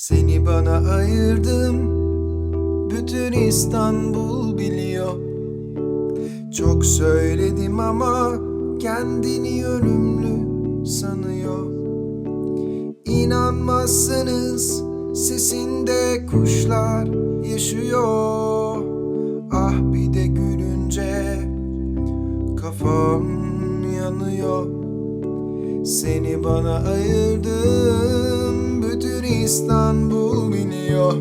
Seni bana ayırdım. Bütün İstanbul biliyor. Çok söyledim ama Kendini ölümlü sanıyor. İnanmazsınız Sesinde kuşlar yaşıyor. Ah bir de gülünce Kafam yanıyor. Seni bana ayırdım İstanbul biliyor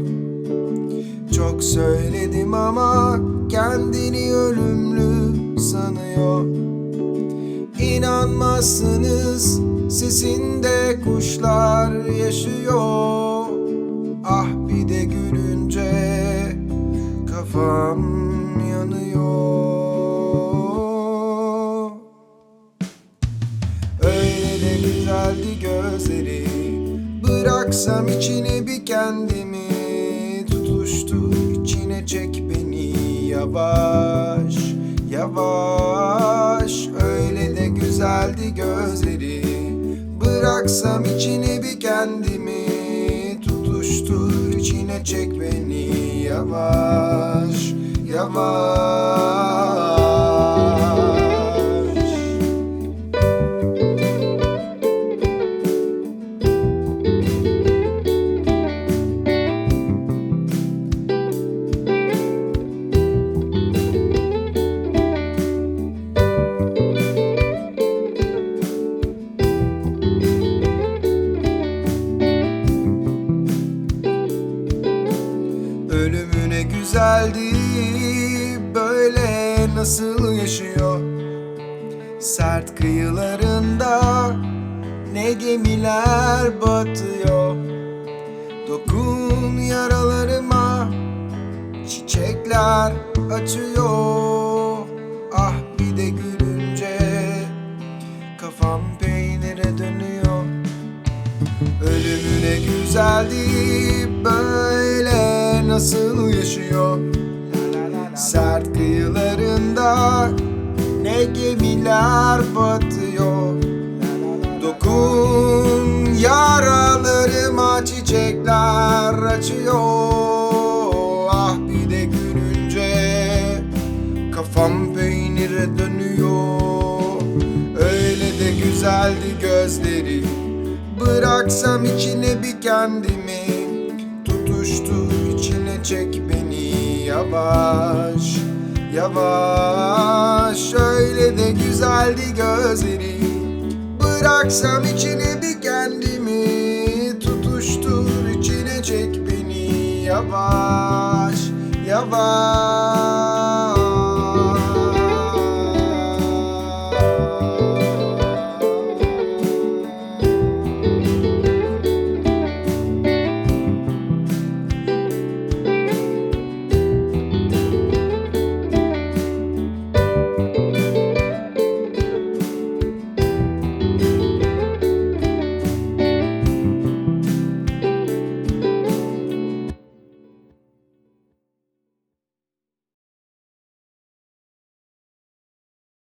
Çok söyledim ama Kendini ölümlü sanıyor. İnanmazsınız Sesinde kuşlar yaşıyor. Ah bir de gülünce Kafam yanıyor. Öyle de güzeldi gözleri Bıraksam içine bir kendimi Tutuştu içine çek beni Yavaş yavaş. Öyle de güzeldi gözleri. Bıraksam içine bir kendimi Tutuştur içine çek beni Yavaş yavaş Ölümüne güzeldi böyle nasıl yaşıyor? Sert kıyılarında ne gemiler batıyor? Dokun yaralarıma çiçekler açıyor. Ah bir de gülünce kafam peynire dönüyor. Ölümüne güzeldi nasıl yaşıyor Sert kıyılarında ne gemiler batıyor. Dokun yaralarıma çiçekler açıyor. Ah bir de gülünce kafam peynire dönüyor. Öyle de güzeldi gözleri. Bıraksam içine bir kendimi Tutuştur içine çek beni Yavaş yavaş. Öyle de güzeldi gözleri. Bıraksam içine bir kendimi Tutuştur içine çek beni Yavaş yavaş